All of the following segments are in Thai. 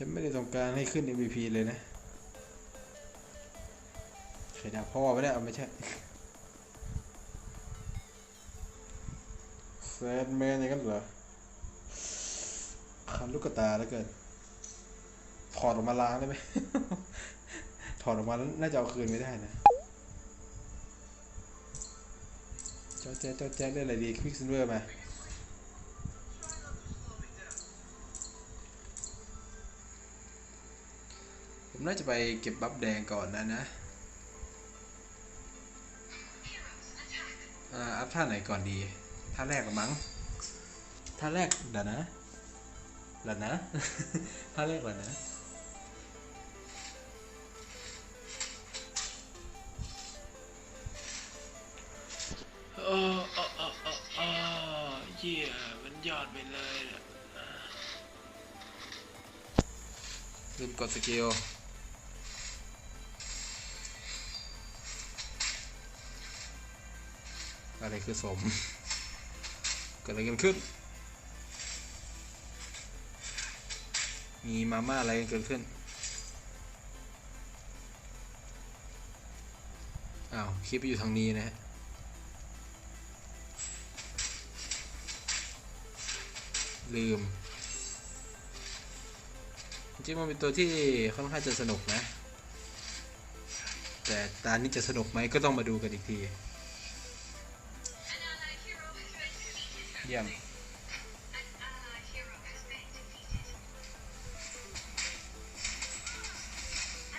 ฉันไม่ได้ต้องการให้ขึ้น MVP เลยนะใครด่าพ่อไม่ได้เอาไม่ใช่แซดแมนอย่างนั้นเหรอคันลูกกระตาแล้วเกิน ถอดออกมาล้างได้ไหม ถอดออกมาแล้วน่าจะเอาคืนไม่ได้นะเจ้าแจ๊ะเจ้าแจ๊ะเรื่องอะไรดีควิกซินเวอร์มา ผมน่าจะไปเก็บบัฟแดงก่อนนะนะอ่าอัพท่าไหนก่อนดี ท่าแรกกับมั้ง ท่าแรกเดี๋ยวนะเดี๋ยวนะ ท่าแรกเดี๋ยวนะโอ้โอ้โอ้โอ้โอ้เยี่ยมันยอดไปเลยอะลืมกดสกิล คือสมเกิดอะไรกันขึ้น มีมาม่าอะไรกันเกิดขึ้นอ้าวคลิปอยู่ทางนี้นะฮะลืม จริงๆมันเป็นตัวที่ค่อนข้างจะสนุกนะ แต่ตานี้จะสนุกไหมก็ต้องมาดูกันอีกที เยี่ยม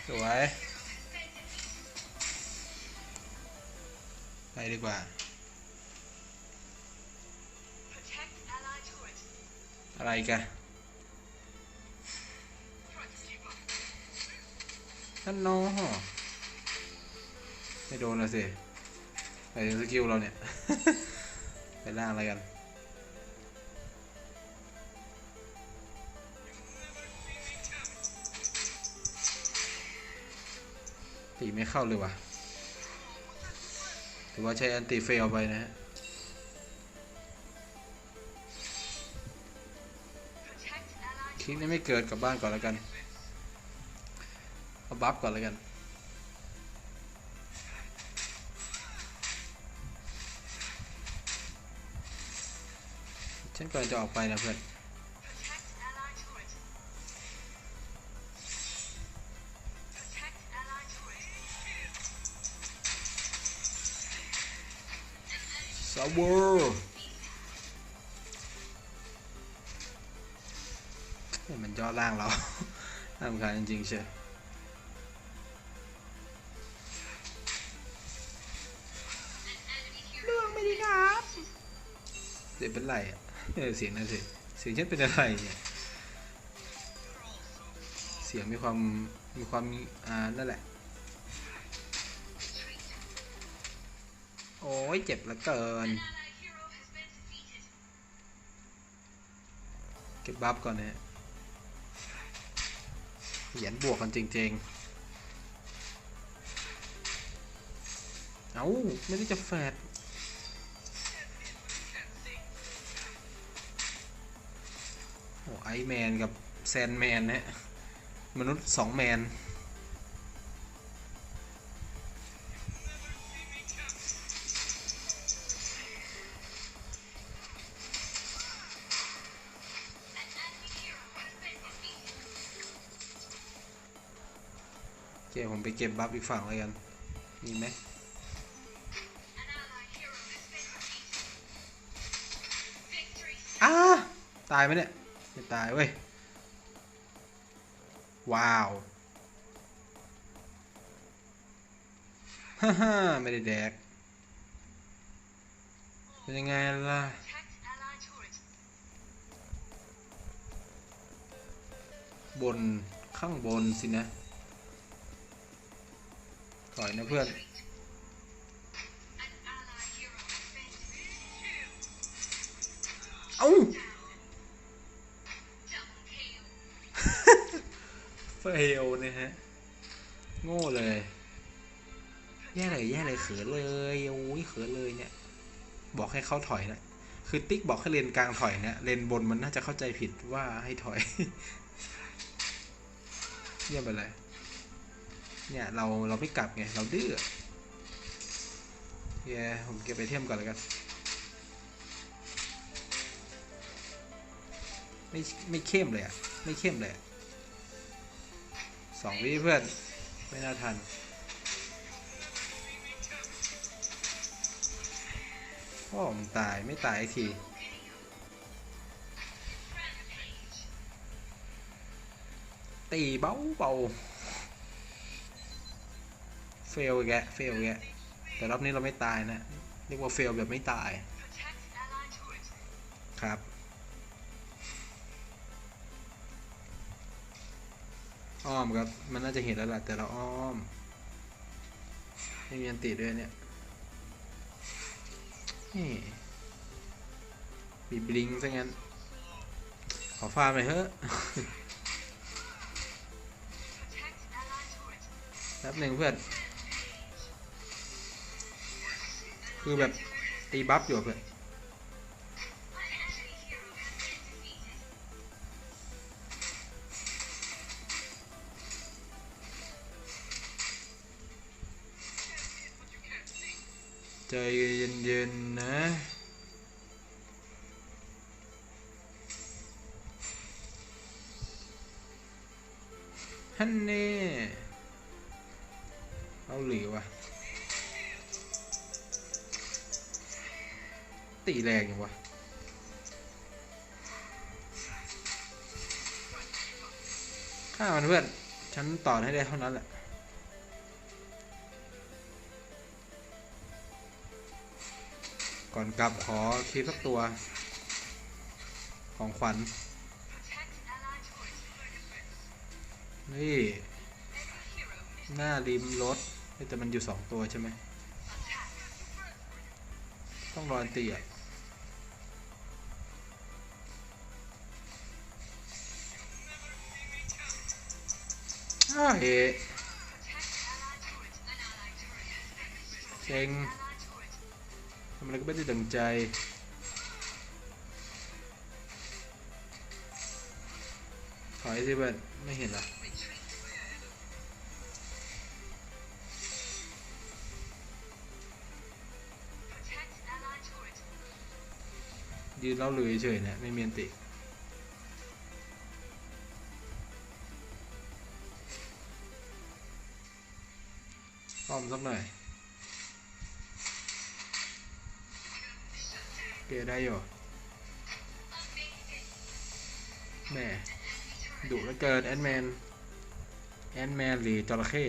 สวยไปดีกว่า อะไรกันท่านน้องไม่โดนล้วสิไปถึงสกิลเราเนี่ย ไปล่างอะไรกัน ตีไม่เข้าเลยวะถือว่าใช้อันติเฟลไปนะฮะคลิปนี้ไม่เกิดกลับบ้านก่อนแล้วกันเอาบัฟก่อนแล้วกันฉันก่อนจะออกไปนะเพื่อน เวอร์นี่มันย่อล่างเราน่ารำคาญจริงๆเชียวเรื่องไม่ดีครับเสียงเป็นไรอะเออเสียงนั่นสิเสียงฉันเป็นอะไรเนี่ยเสียงมีความมีความอ่านั่นแหละ โอ้ยเจ็บเหลือเกิน เก็บบัฟก่อนนะฮะเหยียนบวกกันจริง ๆ เอาไม่ได้จะแฟดโอ้ไอแมนกับแซนแมนนะฮะมนุษย์สองแมน ผมไปเก็บบัฟอีกฝั่งเลยกัน มีไหมอ้าตายไหมเนี่ยไม่ตายเว้ย ว้าวฮ่าฮ่าไม่ได้แดก เป็นยังไงล่ะบนข้างบนสินะ ถอยนะเพื่อนเอ้าเฟลนะฮะ โง่เลย แย่เลยแย่เลยเขินเลยโอ้ยเขินเลยเนี่ย บอกให้เขาถอยนะคือติ๊กบอกให้เลนกลางถอยนะเลนบนมันน่าจะเข้าใจผิดว่าให้ถอย เยี่ยมไปเลย เนี่ยเราเราไม่กลับไง เราดื้อเย้ผมเก็บไปเทียมก่อนแล้วกัน ไม่ไม่เข้มเลยอะไม่เข้มเลยสองวิเพื่อน ไม่น่าทันพ่อมันตายไม่ตายอีกทีตีเบาเบา เฟลแกเฟลแกแต่รอบนี้เราไม่ตายนะ เรียกว่าเฟลแบบไม่ตาย ครับ อ้อมครับ มันน่าจะเห็นแล้วแหละแต่เราอ้อมไม่มีอันติดด้วยเนี่ยนี่บีบลิงซะงั้น ขอฟาร์มหน่อยเถอะแป๊บหนึ่งเพื่อน คือแบบตีบัฟอยู่เพื่อนใจเย็นๆนะฮันเน่เอาหลีวะ ตีแรงอย่างวะฆ่ามันเพื่อน ฉันต่อให้ได้เท่านั้นแหละก่อนกลับขอคลิปสักตัว ของขวัญ นี่ หน้าริมรถแต่มันอยู่สองตัวใช่ไหม ต้องรอนตีอะ อ้าวเซ็งทำอะไรก็ไม่ได้ดังใจ ถอยสิเพื่อนไม่เห็นหรอยืนเล่าเลยเฉยเนะ ไม่มีอันติป้อมสักหน่อยไม่เหลือเกิ อนแมนแอนแมนหรือจระเข้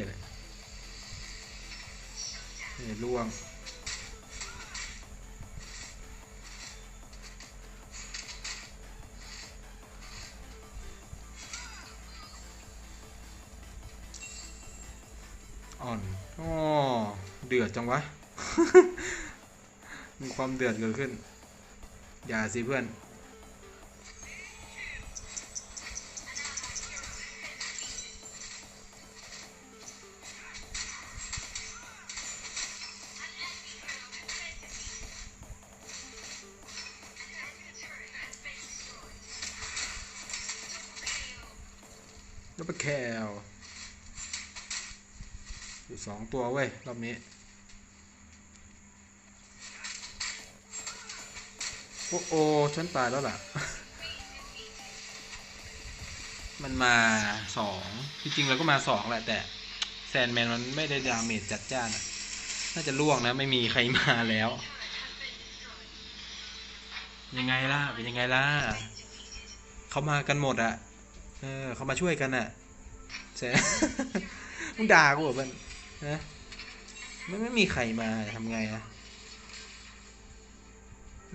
อดจังวะ มีความเดือดเกิดขึ้น อย่าสิเพื่อน แล้วไปแคลอยู่สองตัวเว้ย รอบนี้ โอ้โอฉันตายแล้วล่ะ มันมาสองที่จริงเราก็มาสองแหละแต่แซนแมนมันไม่ได้ดาเมจจัดจ้านน่าจะล่วงนะ ไม่มีใครมาแล้ว ยังไงล่ะ เป็นยังไงล่ะเขามากันหมดอะเออเขามาช่วยกันอะแซนมึงด่ากูเหรอเพื่อนนะไม่ไม่มีใครมาทำไงอะ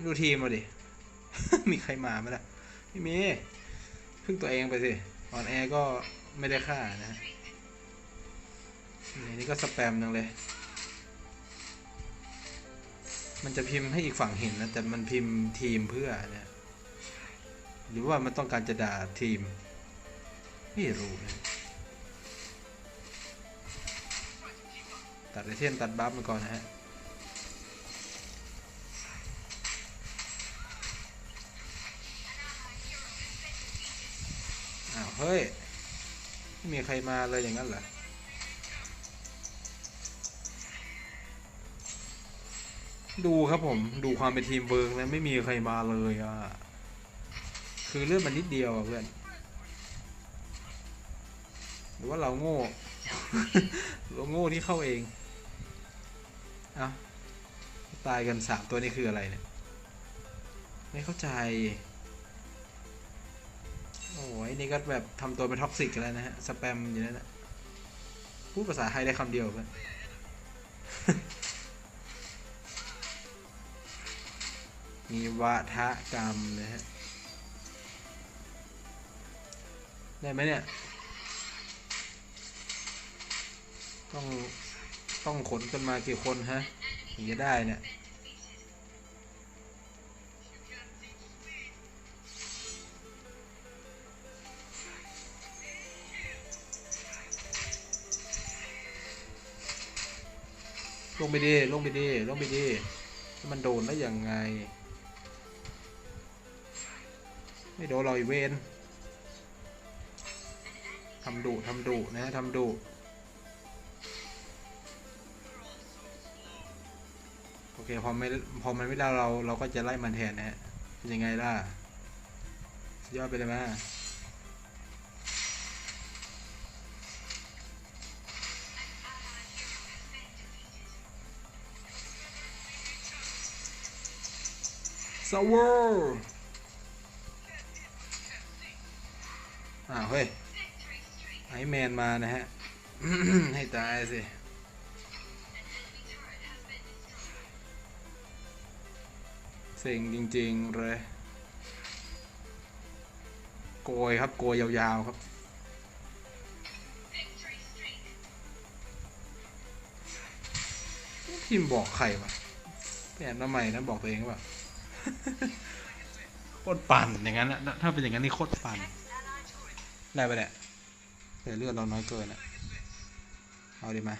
ดูทีมมาดิ มีใครมาไหมล่ะไม่มีพึ่งตัวเองไปสิออนแอร์ก็ไม่ได้ค่านะนี่นี่ก็สแปมจังเลย มันจะพิมพ์ให้อีกฝั่งเห็นนะ แต่มันพิมพ์ทีมเพื่อเนี่ย หรือว่ามันต้องการจะด่าทีม ไม่รู้นะตัดไอเทมตัดบัฟมาก่อนนะฮะ ฮ้ยไม่มีใครมาเลยอย่างนั้นเหรอดูครับผมดูความเป็นทีมเวิร์กแล้วไม่มีใครมาเลยอะ คือเลื่อดมันนิดเดียวอะเพื่อน หรือว่าเราโง่ เราโง่ที่เข้าเองอ้าตายกันสามตัวนี้คืออะไรเนี่ย ไม่เข้าใจ โอ้ยนี่ก็แบบทำตัวเป็นท็อกซิกแล้วนะฮะ สแปมอยู่นั่นนะพูดภาษาไทยได้คำเดียวกันมีวาทะกรรมนะฮะ ได้ไหมเนี่ย ต้อง ต้องขนกันมากี่คนฮะถึงจะได้เนี่ย งไปดิลงไปดิลงไปดิแล้วมันโดนได้ยังไง ไม่โดนเราอีเวนทำดุทำดุนะทำดุโอเคพอไม่พอมันไม่ได้เราเราก็จะไล่มันแทนนะฮะยังไงล่ะยอดไปเลยไหมซ เวอร์อ้าวเฮ้ยไอแมนมานะฮะ ให้ตายสิเซ็งจริง ๆ เลย โกยครับ โกยยาวๆครับพิมพ์บอกใครวะแปลนมาใหม่นะ บอกตัวเองว่า โคตรปั่นอย่างนั้นนะถ้าเป็นอย่างนั้นนี่โคตรปั่นได้ไปะเนี่ยแต่เลือดเราน้อยเกินอะเอาดีไหม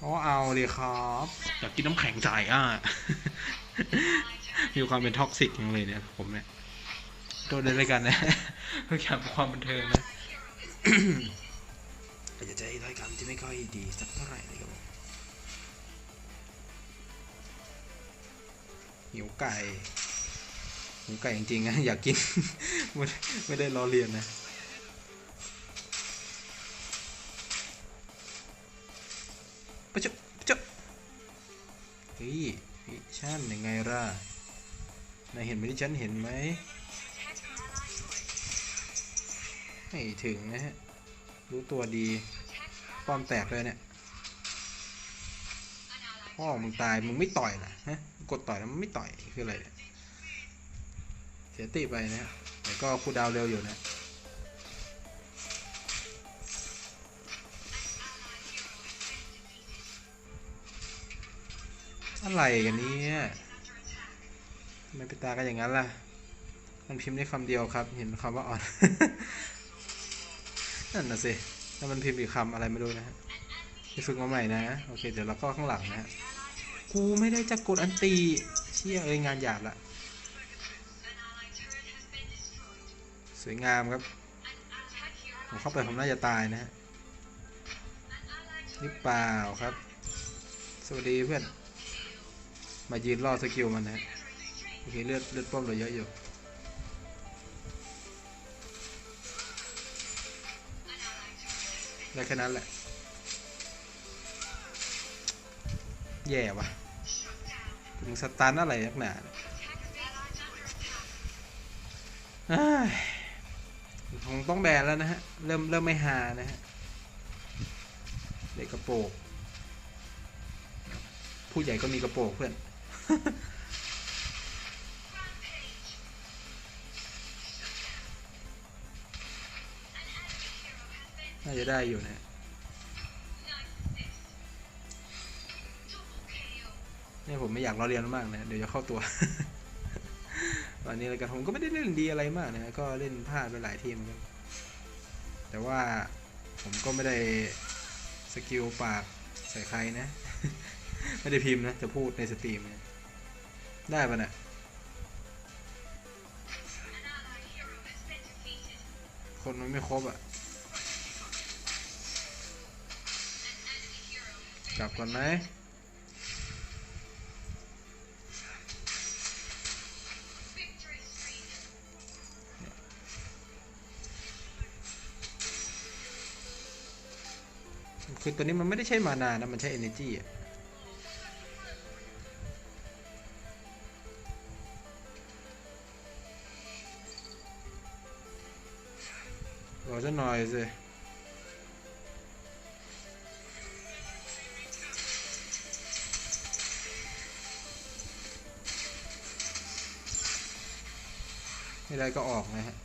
ก็เอาดีครับ อยากกินน้ำแข็งใจอะ มีความเป็นท็อกซิกอย่างเลยเนี่ยผมเนี่ย โดนเลยกันนะเพื่อแข่งความบันเทิงนะ อาจจะใจรายการที่ไม่ค่อยดีสักเท่าไหร่เลยครับผมหิวไก่หิวไก่จริงๆนะอยากกิน ไม่ได้ไม่ได้ล้อเลียนนะปะจุปะจุเฮ้ยพิชันยังไงล่ะนายเห็นไหมที่ฉันเห็นไหมไม่ถึงนะฮะ รู้ตัวดีป้อมแตกเลยเนี่ยพ่อมึงตายมึงไม่ต่อยนะฮะกดต่อยแล้วมึงไม่ต่อยคืออะไรเนี่ยเสียติไปนะแต่ก็คูดาวเร็วอยู่นะอะไรกันเนี่ยทำไมไปตากันอย่างนั้นล่ะ มันพิมพ์ได้คำเดียวครับ เห็นคำว่าอ่อน นั่นน่ะสิแล้วมันพิมพ์อีกคำอะไรไม่รู้นะฮะไปฝึกมาใหม่นะ โอเค เดี๋ยวเราก็ข้างหลังนะฮะ กูไม่ได้จะกดอันตีเชี่ยเอ้ยงานหยาบละ สวยงามครับ ผมเข้าไปผมน่าจะตายนะฮะหรือเปล่าครับ สวัสดีเพื่อน มายืนรอสกิลมันนะฮะโอเคเลือดเลือดป้อมเราเยอะอยู่ ได้แค่นั้นแหละ แย่ว่ะถึงสตาร์นอะไรนักหนาเนี่ยเอ้ยคงต้องแบนแล้วนะฮะ เริ่มเริ่มไม่หานะฮะ เด็กกระโปงผู้ใหญ่ก็มีกระโปงเพื่อน น่าจะได้อยู่นะนี่ผมไม่อยากล้อเลียนมากนะเดี๋ยวจะเข้าตัวตอนนี้รายการผมก็ไม่ได้เล่นดีอะไรมากนะก็เล่นพลาดไปหลายทีเหมือนกันแต่ว่าผมก็ไม่ได้สกิลปากใส่ใครนะ ไม่ได้พิมพ์นะจะพูดในสตรีมได้ปะเนี่ยคนมันไม่ครบอะ ลับก่อนไหมคือตัวนี้มันไม่ได้ใช้มานานะ มันใช้ energy อะรอสักหน่อยสิ ไม่ได้ก็ออกนะฮะ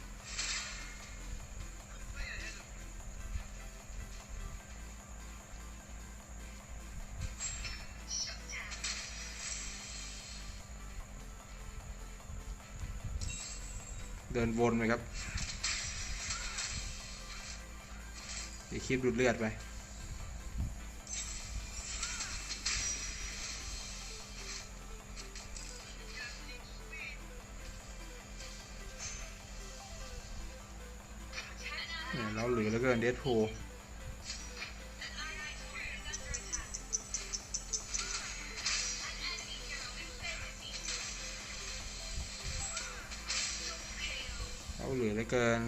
เดินวนไปครับเดี๋ยวคลิปดูดเลือดไป เนี่ยเราเหลือแล้วเกินเดดพูเราเหลือแล้วเกิน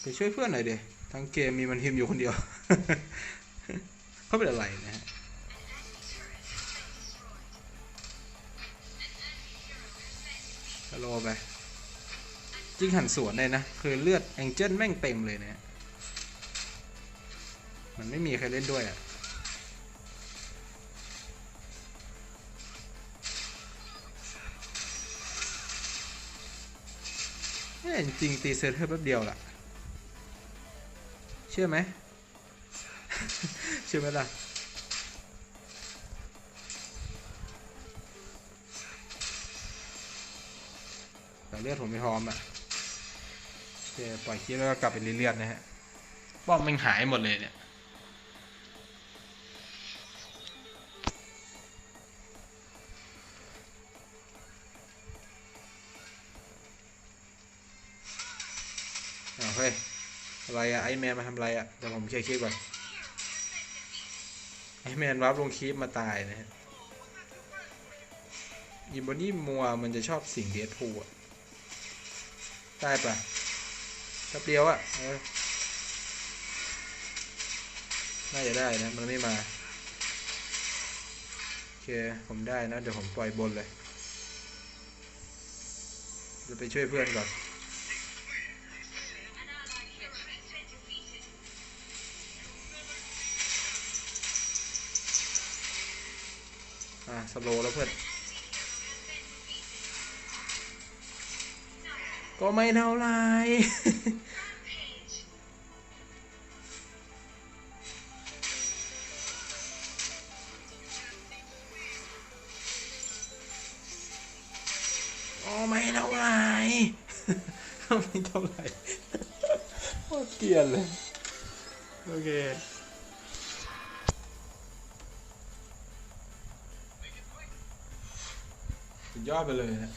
ไปช่วยเพื่อนหน่อยเดีทั้งเกมมีมันพิมอยู่คนเดียว เขาเป็นอะไรนะฮะฮัลโหลไป จิงหันสวนเลยนะ คือเลือดแองเจิลแม่งเต็มเลยเนะมันไม่มีใครเล่นด้วยอะเอ้ยจริงตีเซอร์เทอแป๊บเดียวล่ะ เชื่อไหม เชื่อไหมล่ะแต่เลือดผมไม่พร้อมอะ เคปล่อยคลิปแล้วก็กลับไปเรื่อยๆนะฮะป้อมมันหายหมดเลยเนี่ยอ้าวเฮ้ยอะไรอะไอแมนมาทำอะไรอะเดี๋ยวผมเคลียร์คลิปก่อนไอแมนวับลงคลิปมาตายนะฮะอิมบอนี่มัวมันจะชอบสิ่งเดดพูอะได้ปะ แป๊บเดียวอะเออน่าจะได้นะ มันไม่มา โอเค ผมได้นะ เดี๋ยวผมปล่อยบนเลย จะไปช่วยเพื่อนก่อน อะสโลว์แล้วเพื่อน ก็ไม่เท่าไรก็ไม่เท่าไรก็ไม่เท่าไรโคตรเกลียดเลย โอเคสุดยอดไปเลยนะ